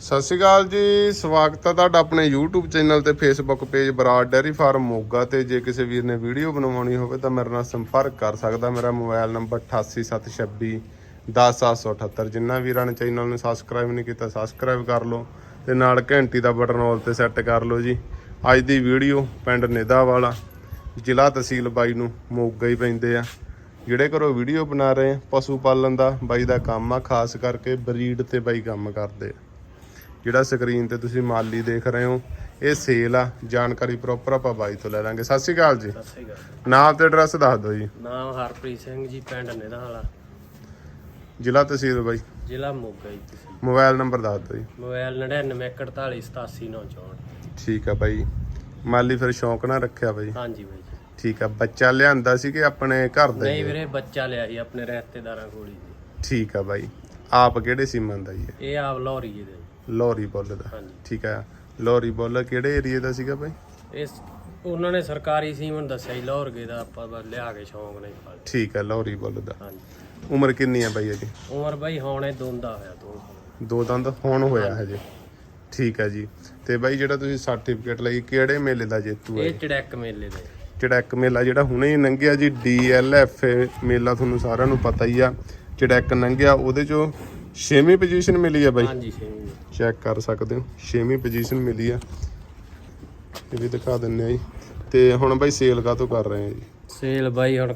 ਸਤਿ ਸ਼੍ਰੀ ਅਕਾਲ ਜੀ, ਸਵਾਗਤ ਹੈ ਤੁਹਾਡਾ ਆਪਣੇ YouTube ਚੈਨਲ ਤੇ Facebook page Brar dairy farm Moga ਤੇ। ਜੇ ਕਿਸੇ ਵੀਰ ਨੇ ਵੀਡੀਓ ਬਣਵਾਉਣੀ ਹੋਵੇ ਤਾਂ ਮੇਰੇ ਨਾਲ ਸੰਪਰਕ ਕਰ ਸਕਦਾ। ਮੇਰਾ ਮੋਬਾਈਲ ਨੰਬਰ 8876 10778 ਜਿੰਨਾ ਵੀਰਾਂ ਨੇ ਚੈਨਲ ਨੂੰ ਸਬਸਕ੍ਰਾਈਬ ਨਹੀਂ ਕੀਤਾ ਸਬਸਕ੍ਰਾਈਬ ਕਰ ਲਓ ਤੇ ਨਾਲ ਘੰਟੀ ਦਾ ਬਟਨ ਆਲ ਤੇ ਸੈੱਟ ਕਰ ਲਓ ਜੀ। ਅੱਜ ਦੀ ਵੀਡੀਓ ਪਿੰਡ ਨਿਦਾ ਵਾਲਾ, ਜ਼ਿਲ੍ਹਾ ਤਹਿਸੀਲ ਬਾਈ ਨੂੰ ਮੋਗਾ ਹੀ ਪੈਂਦੇ ਆ। ਜਿਹੜੇ ਘਰੋਂ ਵੀਡੀਓ ਬਣਾ ਰਹੇ ਪਸ਼ੂ ਪਾਲਣ ਦਾ ਬਾਈ ਦਾ ਕੰਮ ਆ, ਖਾਸ ਕਰਕੇ ਬਰੀਡ ਤੇ ਬਾਈ ਕੰਮ ਕਰਦੇ ਆ। ਜਿਹੜਾ ਸਕਰੀਨ ਤੇ ਤੁਸੀਂ ਮਾਲੀ ਦੇਖ ਰਹੇ ਹੋ ਇਹ ਸੇਲ ਆ। ਜਾਣਕਾਰੀ ਪ੍ਰੋਪਰ ਆਪਾਂ ਬਾਈ ਤੋਂ ਲੈ ਲਾਂਗੇ। ਸਤਿ ਸ਼੍ਰੀ ਅਕਾਲ ਜੀ। ਸਤਿ ਸ੍ਰੀ ਅਕਾਲ। ਨਾਮ ਤੇ ਐਡਰੈਸ ਦੱਸ ਦਿਓ ਜੀ। ਨਾਮ ਹਰਪ੍ਰੀਤ ਸਿੰਘ ਜੀ ਪਿੰਡ ਨਿਧਾ ਵਾਲਾ। ਜ਼ਿਲ੍ਹਾ ਤਹਿਸੀਲ ਬਾਈ। ਜ਼ਿਲ੍ਹਾ ਮੋਗਾ ਜੀ ਤੁਸੀਂ। ਮੋਬਾਈਲ ਨੰਬਰ ਦੱਸ ਦਿਓ ਜੀ। ਮੋਬਾਈਲ 9914487964 ਠੀਕ ਆ ਬਾਈ। ਮਾਲੀ ਫਿਰ ਸ਼ੌਂਕ ਨਾਲ ਰੱਖਿਆ ਬਾਈ। ਹਾਂਜੀ ਬਾਈ ਜੀ। ਠੀਕ ਆ ਬੱਚਾ ਲਿਆਂਦਾ ਸੀ ਕਿ ਆਪਣੇ ਘਰ ਦਾ ਨਹੀਂ ਹੀ? ਵੀਰੇ ਬੱਚਾ ਲਿਆ ਸੀ ਆਪਣੇ ਰਿਸ਼ਤੇਦਾਰਾਂ ਕੋਲ ਹੀ। ਜੀ ਠੀਕ ਆ ਬਾਈ। ਆਪ ਕਿਹੜੇ ਸੀਮਨ ਦਾ ਜੀ ਇਹ? ਇਹ ਆਪ ਲੋਰੀ ਜੀ ਦੇ। ਲੋਰੀ ਬੁੱਲ ਦਾ। ਹਾਂਜੀ। ਠੀਕ ਆ। ਲੋਰੀ ਬੁੱਲ ਕਿਹੜੇ ਏਰੀਏ ਦਾ ਸੀਗਾ ਬਾਈ? ਇਸ ਉਹਨਾਂ ਨੇ ਸਰਕਾਰੀ ਸੀਮਨ ਦੱਸਿਆ ਜੀ ਲੋਰਗੇ ਦਾ ਆਪਾਂ ਬਸ ਲਿਆ ਕੇ ਸ਼ੌਂਕ ਨਹੀਂ ਪਾਲ ਠੀਕ ਆ ਲੋਰੀ ਬੁੱਲ ਦਾ। ਹਾਂਜੀ। ਉਮਰ ਕਿੰਨੀ ਆ ਬਾਈ ਇਹਦੀ ਉਮਰ ਬਾਈ ਹੁਣੇ ਦੋਂਦਾ ਹੋਇਆ ਦੋ ਦੋ ਦੰਦ ਹੁਣ ਹੋਇਆ ਹਜੇ। ਠੀਕ ਹੈ ਜੀ। ਤੇ ਬਾਈ ਜਿਹੜਾ ਤੁਸੀਂ ਸਰਟੀਫਿਕੇਟ ਲਈ ਕਿਹੜੇ ਮੇਲੇ ਦਾ ਜੇਤੂ ਹੈ ਇਹ ਚੜੈਕ ਮੇਲੇ ਦੇ। ਚੜੈਕ ਮੇਲਾ ਜਿਹੜਾ ਹੁਣੇ ਹੀ ਲੰਘਿਆ ਜੀ ਡੀਐਲਐਫ ਮੇਲਾ ਤੁਹਾਨੂੰ ਸਾਰਿਆਂ ਨੂੰ ਪਤਾ ਹੀ ਆ। ਚੜੈਕ ਲੰਘਿਆ ਉਹਦੇ ਚੋਂ ਛੇਵੀਂ ਪੋਜੀਸ਼ਨ ਮਿਲੀ ਆ ਬਾਈ? ਹਾਂਜੀ ਛੇਵੀਂ। ਚੈੱਕ ਕਰ ਸਕਦੇ ਹੋ। ਛੇਵੀਂ ਪੋਜੀਸ਼ਨ ਮਿਲੀ ਆ। ਇਹ ਵੀ ਦਿਖਾ ਦਿੰਨੇ ਆ ਜੀ। ਤੇ ਹੁਣ ਬਾਈ ਸੇਲ ਕਾਹਤੋਂ ਕਰ ਰਹੇ ਆ ਜੀ? ਸੇਲ ਬਾਈ ਹੁਣ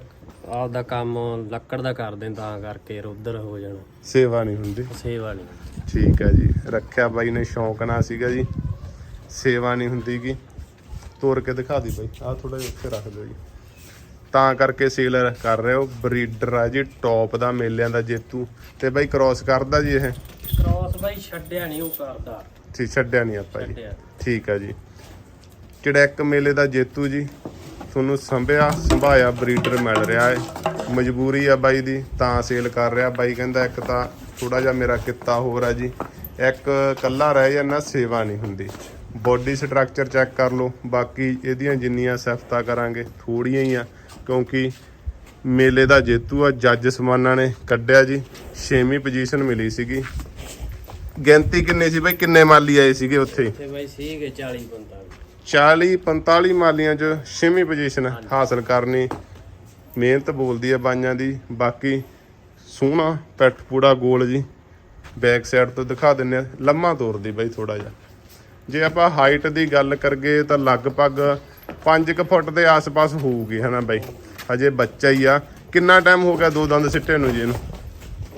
ਆਪਦਾ ਕੰਮ ਲੱਕੜ ਦਾ ਕਰਦੇ ਤਾਂ ਕਰਕੇ ਉਧਰ ਹੋ ਜਾਣਾ। ਸੇਵਾ ਨਹੀਂ ਹੁੰਦੀ। ਸੇਵਾ ਨਹੀਂ। ਠੀਕ ਹੈ ਜੀ। ਰੱਖਿਆ ਬਾਈ ਨੇ ਸ਼ੌਂਕ ਨਾਲ ਸੀਗਾ ਜੀ। ਸੇਵਾ ਨਹੀਂ ਹੁੰਦੀ ਗੀ। ਤੋੜ ਕੇ ਦਿਖਾ ਦੀ ਬਾਈ। ਆਹ ਥੋੜਾ ਜਿਹਾ ਉੱਥੇ ਰੱਖ ਦਿਓ ਜੀ। ਤਾਂ ਕਰਕੇ ਸੇਲ ਕਰ ਰਹੇ ਹੋ। ਬਰੀਡਰ ਆ ਜੀ ਟੌਪ ਦਾ ਮੇਲਿਆਂ ਦਾ ਜੇਤੂ। ਤੇ ਬਾਈ ਕ੍ਰਾਸ ਕਰਦਾ ਜੀ ਇਹ? ਕ੍ਰਾਸ ਬਾਈ ਛੱਡਿਆ ਨਹੀਂ ਉਹ ਕਰਦਾ। ਠੀਕ ਛੱਡਿਆ ਨਹੀਂ ਆਪਾਂ ਜੀ। ਠੀਕ ਹੈ ਜੀ। ਚੜੈਕ ਮੇਲੇ ਦਾ ਜੇਤੂ ਜੀ? ਤੁਹਾਨੂੰ ਸੰਭਿਆ ਸੰਭਾਇਆ ਬਰੀਡਰ ਮਿਲ ਰਿਹਾ ਹੈ ਮਜਬੂਰੀ ਆ ਬਾਈ ਦੀ ਤਾਂ ਸੇਲ ਕਰ ਰਿਹਾ। ਬਾਈ ਕਹਿੰਦਾ ਇੱਕ ਤਾਂ ਥੋੜਾ ਜਿਹਾ ਮੇਰਾ ਕਿੱਤਾ ਹੋਰ ਆ ਜੀ। ਇੱਕ ਕੱਲਾ ਰਹਿ ਜਾਂਦਾ ਸੇਵਾ ਨਹੀਂ ਹੁੰਦੀ। ਬੋਡੀ ਸਟਰਕਚਰ ਚੈੱਕ ਕਰ ਲਓ। ਬਾਕੀ ਇਹਦੀਆਂ ਜਿੰਨੀਆਂ ਸਿਫਤਾਂ ਕਰਾਂਗੇ ਥੋੜੀਆਂ ਹੀ ਆ। ਕਿਉਂਕਿ ਮੇਲੇ ਦਾ ਜੇਤੂ ਆ ਜੱਜ ਸਮਾਨਾ ਨੇ ਕੱਢਿਆ ਜੀ 6ਵੀਂ ਪੋਜੀਸ਼ਨ ਮਿਲੀ ਸੀਗੀ। ਗਿਣਤੀ ਕਿੰਨੇ ਸੀ ਬਾਈ? ਕਿੰਨੇ ਮਾਲੀ ਆਏ ਸੀਗੇ ਉੱਥੇ? ਤੇ ਬਾਈ ਸੀਗੇ 40 ਬੰਦਾ 40 45 ਮਾਲੀਆਂ ਚ ਛੇਵੀਂ ਪੋਜੀਸ਼ਨ ਹਾਸਲ ਕਰਨੀ। ਮਿਹਨਤ ਬੋਲਦੀ ਆ ਬਾਈਆਂ ਦੀ। ਬਾਕੀ ਸੋਹਣਾ ਪੈਟ ਪੂੜਾ ਗੋਲ ਜੀ। ਬੈਕ ਸਾਈਡ ਤੋਂ ਦਿਖਾ ਦਿੰਨੇ ਆ। ਲੰਮਾ ਤੋਰਦੀ ਬਾਈ ਥੋੜਾ ਜਿਹਾ। ਜੇ ਆਪਾਂ ਹਾਈਟ ਦੀ ਗੱਲ ਕਰਗੇ ਤਾਂ ਲਗਭਗ 5 ਫੁੱਟ ਦੇ ਆਸ-ਪਾਸ ਹੋਊਗੀ ਹਨਾ ਬਾਈ? ਹਜੇ ਬੱਚਾ ਹੀ ਆ। ਕਿੰਨਾ ਟਾਈਮ ਹੋ ਗਿਆ ਦੋ ਦੰਦ ਸਿੱਟੇ ਨੂੰ ਜੀ ਇਹਨੂੰ?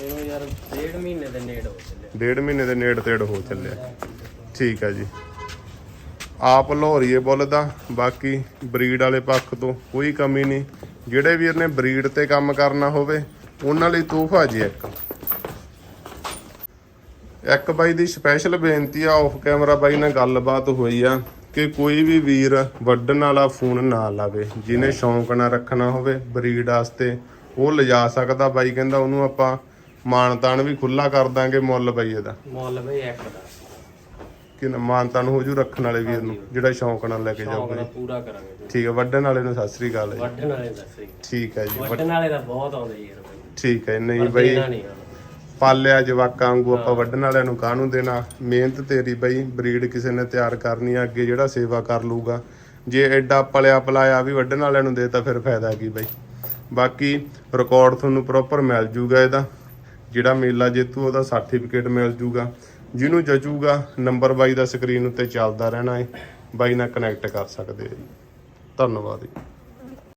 ਇਹਨੂੰ ਯਾਰ ਡੇਢ ਮਹੀਨੇ ਦੇ ਨੇੜ ਹੋ ਚੱਲੇ ਡੇਢ ਮਹੀਨੇ ਦੇ ਨੇੜ ਤੇੜ ਹੋ ਚੱਲਿਆ। ਠੀਕ ਆ ਜੀ। ਆਪ ਲਾਹੌਰੀਏ ਬੁੱਲ ਦਾ ਬਾਕੀ ਬਰੀਡ ਵਾਲੇ ਪੱਖ ਤੋਂ ਕੋਈ ਕਮੀ ਨਹੀਂ। ਜਿਹੜੇ ਵੀਰ ਨੇ ਬਰੀਡ ਤੇ ਕੰਮ ਕਰਨਾ ਹੋਵੇ ਉਹਨਾਂ ਲਈ ਤੋਹਫਾ ਜੀ ਇੱਕ। ਇੱਕ ਬਾਈ ਦੀ ਸਪੈਸ਼ਲ ਬੇਨਤੀ ਆ ਆਫ ਕੈਮਰਾ ਬਾਈ ਨਾਲ ਗੱਲਬਾਤ ਹੋਈ ਆ। ਕਿ ਕੋਈ ਵੀ ਵੀਰ ਵੱਢਣ ਵਾਲਾ ਫੋਨ ਨਾ ਲਾਵੇ ਜਿਹਨੇ ਸ਼ੌਂਕ ਨਾਲ ਰੱਖਣਾ ਹੋਵੇ ਬਰੀਡ ਵਾਸਤੇ ਉਹ ਲਿਜਾ ਸਕਦਾ ਬਾਈ ਕਹਿੰਦਾ ਉਹਨੂੰ ਆਪਾਂ ਮਾਨਤਾਨ ਵੀ ਖੁੱਲਾ ਕਰ ਦਾਂਗੇ ਮੁੱਲ ਬਾਈ ਇਹਦਾ। ਮੁੱਲ ਬਈ ਇੱਕ ਦਾ। ਕਿ ਮਾਨਤਾਨ ਹੋ ਜੂ ਰੱਖਣ ਵਾਲੇ ਵੀਰ ਨੂੰ ਜਿਹੜਾ ਸ਼ੌਂਕ ਨਾਲ ਲੈ ਕੇ ਜਾਊਗਾ। ਦਾ ਪੂਰਾ ਕਰਾਂਗੇ ਠੀਕ ਹੈ ਵੱਢਣ ਵਾਲੇ ਨੂੰ ਸਤਿ ਸ੍ਰੀ ਅਕਾਲ ਹੈ। ਵੱਢਣ ਵਾਲੇ ਦੱਸੇ ਠੀਕ ਹੈ ਜੀ ਵੱਢਣ ਵਾਲੇ ਦਾ ਬਹੁਤ ਆਉਂਦੇ ਯਾਰ ਬਾਈ। ਠੀਕ ਹੈ ਨਹੀਂ ਬਾਈ। ਦੇਣਾ ਨਹੀਂ ਆਉਂਦਾ। ਪਾਲਿਆ ਜਵਾਕਾਂ ਵਾਂਗੂ ਆਪਾਂ ਵੱਢਣ ਵਾਲਿਆਂ ਨੂੰ ਕਾਹਨੂੰ ਦੇਣਾ? ਮਿਹਨਤ ਤੇਰੀ ਬਈ ਬਰੀਡ ਕਿਸੇ ਨੇ ਤਿਆਰ ਕਰਨੀ ਆ ਅੱਗੇ ਜਿਹੜਾ ਸੇਵਾ ਕਰ ਲੂਗਾ ਜੇ ਐਡਾ ਪਲਿਆ ਪਲਾਇਆ ਵੀ ਵੱਢਣ ਵਾਲਿਆਂ ਨੂੰ ਦੇ ਤਾਂ ਫਿਰ ਫਾਇਦਾ ਕੀ ਬਈ? ਬਾਕੀ ਰਿਕਾਰਡ ਤੁਹਾਨੂੰ ਪ੍ਰੋਪਰ ਮਿਲ ਜੂਗਾ ਇਹਦਾ। ਜਿਹੜਾ ਮੇਲਾ ਜੇਤੂ ਉਹਦਾ ਸਰਟੀਫਿਕੇਟ ਮਿਲ ਜੂਗਾ। ਜਿਹਨੂੰ ਜਚੂਗਾ ਨੰਬਰ ਬਾਈ ਦਾ ਸਕਰੀਨ ਉੱਤੇ ਚੱਲਦਾ ਰਹਿਣਾ ਹੈ ਬਾਈ ਨਾਲ ਕਨੈਕਟ ਕਰ ਸਕਦੇ ਆ ਜੀ। ਧੰਨਵਾਦ ਜੀ।